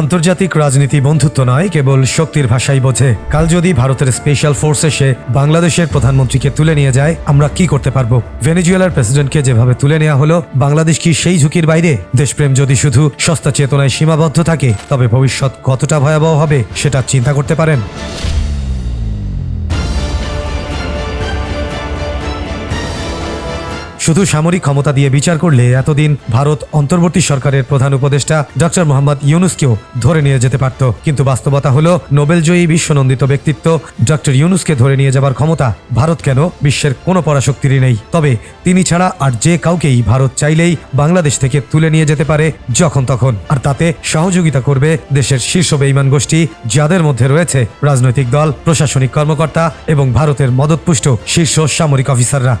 আন্তর্জাতিক রাজনীতি বন্ধুত্ব নয়, কেবল শক্তির ভাষাই বোঝে। কাল যদি ভারতের স্পেশাল ফোর্স এসে বাংলাদেশের প্রধানমন্ত্রীকে তুলে নিয়ে যায়, আমরা কি করতে পারব? ভেনেজুয়েলার প্রেসিডেন্টকে যেভাবে তুলে নেওয়া হলো, বাংলাদেশ কি সেই ঝুঁকির বাইরে? দেশপ্রেম যদি শুধু সস্তা চেতনায় সীমাবদ্ধ থাকে, তবে ভবিষ্যৎ কতটা ভয়াবহ হবে, সেটা চিন্তা করতে পারেন। শুধু সামরিক ক্ষমতা দিয়ে বিচার করলে এতদিন ভারত অন্তর্বর্তী সরকারের প্রধান উপদেষ্টা ডক্টর মোহাম্মদ ইউনুসকেও ধরে নিয়ে যেতে পারত। কিন্তু বাস্তবতা হলো, নোবেলজয়ী বিশ্বনন্দিত ব্যক্তিত্ব ডক্টর ইউনুসকে ধরে নিয়ে যাবার ক্ষমতা ভারত কেন বিশ্বের কোনো পরাশক্তিরই নেই। তবে তিনি ছাড়া আর যে কাউকেই ভারত চাইলেই বাংলাদেশ থেকে তুলে নিয়ে যেতে পারে যখন তখন। আর তাতে সহযোগিতা করবে দেশের শীর্ষ বেইমান গোষ্ঠী, যাদের মধ্যে রয়েছে রাজনৈতিক দল, প্রশাসনিক কর্মকর্তা এবং ভারতের মদতপুষ্ট শীর্ষ সামরিক অফিসাররা।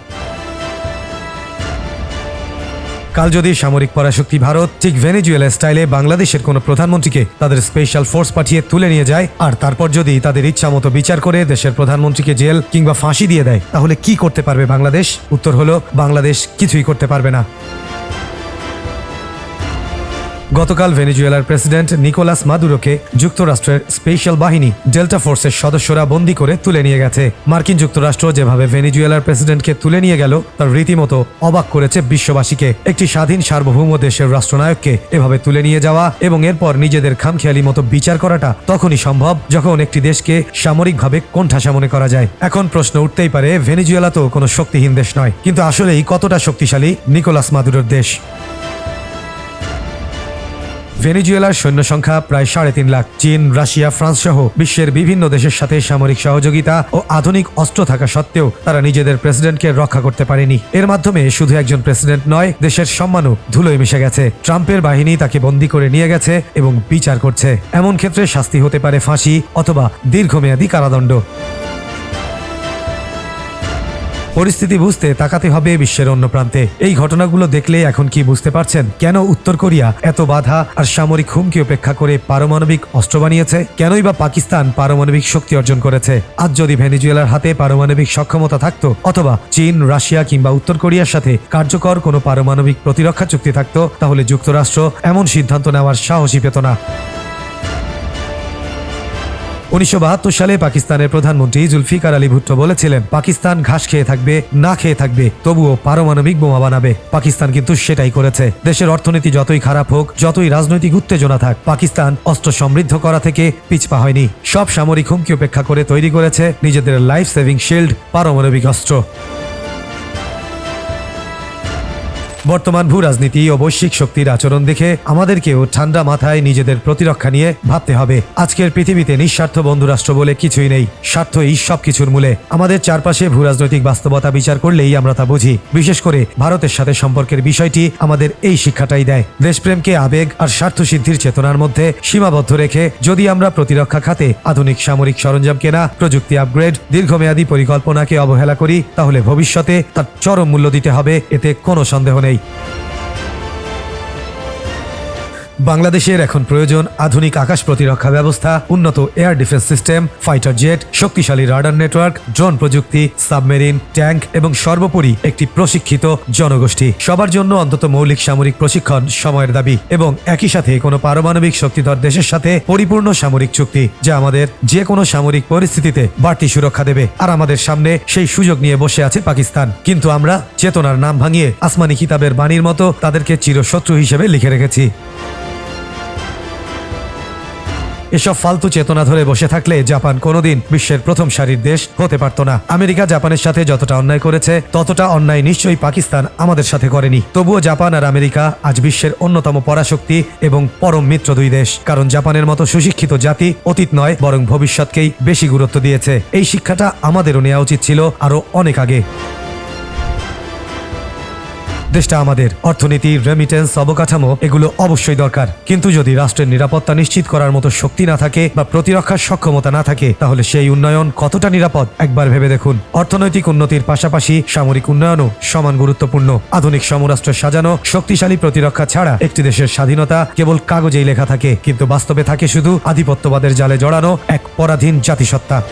কাল যদি সামরিক পরাশক্তি ভারত ঠিক ভেনেজুয়েলা স্টাইলে বাংলাদেশের কোনো প্রধানমন্ত্রীকে তাদের স্পেশাল ফোর্স পাঠিয়ে তুলে নিয়ে যায়, আর তারপর যদি তাদের ইচ্ছা মতো বিচার করে দেশের প্রধানমন্ত্রীকে জেল কিংবা ফাঁসি দিয়ে দেয়, তাহলে কি করতে পারবে বাংলাদেশ? উত্তর হলো, বাংলাদেশ কিছুই করতে পারবে না। গতকাল ভেনেজুয়েলার প্রেসিডেন্ট নিকোলাস মাদুরোকে যুক্তরাষ্ট্রের স্পেশাল বাহিনী ডেল্টা ফোর্সের সদস্যরা বন্দী করে তুলে নিয়ে গেছে। মার্কিন যুক্তরাষ্ট্র যেভাবে ভেনেজুয়েলার প্রেসিডেন্টকে তুলে নিয়ে গেল, তার রীতিমতো অবাক করেছে বিশ্ববাসীকে। একটি স্বাধীন সার্বভৌম দেশের রাষ্ট্রনায়ককে এভাবে তুলে নিয়ে যাওয়া এবং এরপর নিজেদের খামখেয়ালি মতো বিচার করাটা তখনই সম্ভব যখন একটি দেশকে সামরিকভাবে কোণঠাসা মনে করা যায়। এখন প্রশ্ন উঠতেই পারে, ভেনেজুয়েলা তো কোনো শক্তিহীন দেশ নয়, কিন্তু আসলেই কতটা শক্তিশালী নিকোলাস মাদুরোর দেশ? ভেনেজুয়েলার সৈন্য সংখ্যা প্রায় সাড়ে তিন লাখ। চীন, রাশিয়া, ফ্রান্স সহ বিশ্বের বিভিন্ন দেশের সাথে সামরিক সহযোগিতা ও আধুনিক অস্ত্র থাকা সত্ত্বেও তারা নিজেদের প্রেসিডেন্টকে রক্ষা করতে পারেনি। এর মাধ্যমে শুধু একজন প্রেসিডেন্ট নয়, দেশের সম্মানও ধুলোয় মিশে গেছে। ট্রাম্পের বাহিনী তাকে বন্দী করে নিয়ে গেছে এবং বিচার করছে। এমন ক্ষেত্রে শাস্তি হতে পারে ফাঁসি অথবা দীর্ঘমেয়াদী কারাদণ্ড। পরিস্থিতি বুঝতে তাকাতে হবে বিশ্বের অন্য প্রান্তে। এই ঘটনাগুলো দেখলে এখন কি বুঝতে পারছেন? কেন উত্তর কোরিয়া এত বাধা আর সামরিক হুমকি উপেক্ষা করে পারমাণবিক অস্ত্র বানিয়েছে? কেনই বা পাকিস্তান পারমাণবিক শক্তি অর্জন করেছে? আজ যদি ভেনিজুয়েলার হাতে পারমাণবিক সক্ষমতা থাকতো, অথবা চীন, রাশিয়া কিংবা উত্তর কোরিয়ার সাথে কার্যকর কোনো পারমাণবিক প্রতিরক্ষা চুক্তি থাকতো, তাহলে যুক্তরাষ্ট্র এমন সিদ্ধান্ত নেওয়ার সাহসী পেত না। উনিশশো বাহাত্তর সালে পাকিস্তানের প্রধানমন্ত্রী জুলফিকার আলী ভুট্টো বলেছিলেন, পাকিস্তান ঘাস খেয়ে থাকবে, না খেয়ে থাকবে, তবুও পারমাণবিক বোমা বানাবে। পাকিস্তান কিন্তু সেটাই করেছে। দেশের অর্থনীতি যতই খারাপ হোক, যতই রাজনৈতিক উত্তেজনা থাক, পাকিস্তান অস্ত্র সমৃদ্ধ করা থেকে পিছপা হয়নি। সব সামরিক হুমকি উপেক্ষা করে তৈরি করেছে নিজেদের লাইফ সেভিং শিল্ড পারমাণবিক অস্ত্র। বর্তমান ভূ রাজনীতি ও বৈশ্বিক শক্তির আচরণ দেখে আমাদেরকেও ঠান্ডা মাথায় নিজেদের প্রতিরক্ষা নিয়ে ভাবতে হবে। আজকের পৃথিবীতে নিঃস্বার্থ বন্ধুরাষ্ট্র বলে কিছুই নেই। স্বার্থই সবকিছুর মূলে। আমাদের চারপাশে ভূ রাজনৈতিক বাস্তবতা বিচার করলেই আমরা তা বুঝি। বিশেষ করে ভারতের সাথে সম্পর্কের বিষয়টি আমাদের এই শিক্ষাটাই দেয়। দেশপ্রেমকে আবেগ আর স্বার্থ সিদ্ধির চেতনার মধ্যে সীমাবদ্ধ রেখে যদি আমরা প্রতিরক্ষা খাতে, আধুনিক সামরিক সরঞ্জাম কেনা, প্রযুক্তি আপগ্রেড দীর্ঘমেয়াদী পরিকল্পনাকে অবহেলা করি, তাহলে ভবিষ্যতে তার চরম মূল্য দিতে হবে। এতে কোনো সন্দেহ নেই। Bye. বাংলাদেশের এখন প্রয়োজন আধুনিক আকাশ প্রতিরক্ষা ব্যবস্থা, উন্নত air defence system fighter jet শক্তিশালী রাডার নেটওয়ার্ক ড্রোন প্রযুক্তি সাবমেরিন ট্যাঙ্ক এবং সর্বোপরি একটি প্রশিক্ষিত জনগোষ্ঠী। সবার জন্য অন্তত মৌলিক সামরিক প্রশিক্ষণ সময়ের দাবি এবং একই সাথে কোনো পারমাণবিক শক্তিধর দেশের সাথে পরিপূর্ণ সামরিক চুক্তি, যা আমাদের যে কোনো সামরিক পরিস্থিতিতে বাড়তি সুরক্ষা দেবে। আর আমাদের সামনে সেই সুযোগ নিয়ে বসে আছে পাকিস্তান। কিন্তু আমরা চেতনার নাম ভাঙিয়ে আসমানি কিতাবের বাণীর মতো তাদেরকে চিরশত্রু হিসেবে লিখে রেখেছি। এসব ফালতু চেতনা ধরে বসে থাকলে জাপান কোনোদিন বিশ্বের প্রথম সারির দেশ হতে পারত না। আমেরিকা জাপানের সাথে যতটা অন্যায় করেছে, ততটা অন্যায় নিশ্চয়ই পাকিস্তান আমাদের সাথে করেনি। তবুও জাপান আর আমেরিকা আজ বিশ্বের অন্যতম পরাশক্তি এবং পরম মিত্র দুই দেশ। কারণ জাপানের মতো সুশিক্ষিত জাতি অতীত নয়, বরং ভবিষ্যৎকেই বেশি গুরুত্ব দিয়েছে। এই শিক্ষাটা আমাদেরও নেওয়া উচিত ছিল আরও অনেক আগে। দেশটা আমাদের, অর্থনীতি রেমিটেন্স অবকাঠামো, এগুলো অবশ্যই দরকার। কিন্তু যদি রাষ্ট্রের নিরাপত্তা নিশ্চিত করার মতো শক্তি না থাকে বা প্রতিরক্ষার সক্ষমতা না থাকে, তাহলে সেই উন্নয়ন কতটা নিরাপদ? একবার ভেবে দেখুন। অর্থনৈতিক উন্নতির পাশাপাশি সামরিক উন্নয়নও সমান গুরুত্বপূর্ণ। আধুনিক সমরাষ্ট্র সাজানো, শক্তিশালী প্রতিরক্ষা ছাড়া একটি দেশের স্বাধীনতা কেবল কাগজেই লেখা থাকে, কিন্তু বাস্তবে থাকে শুধু আধিপত্যবাদের জালে জড়ানো এক পরাধীন জাতিসত্তা।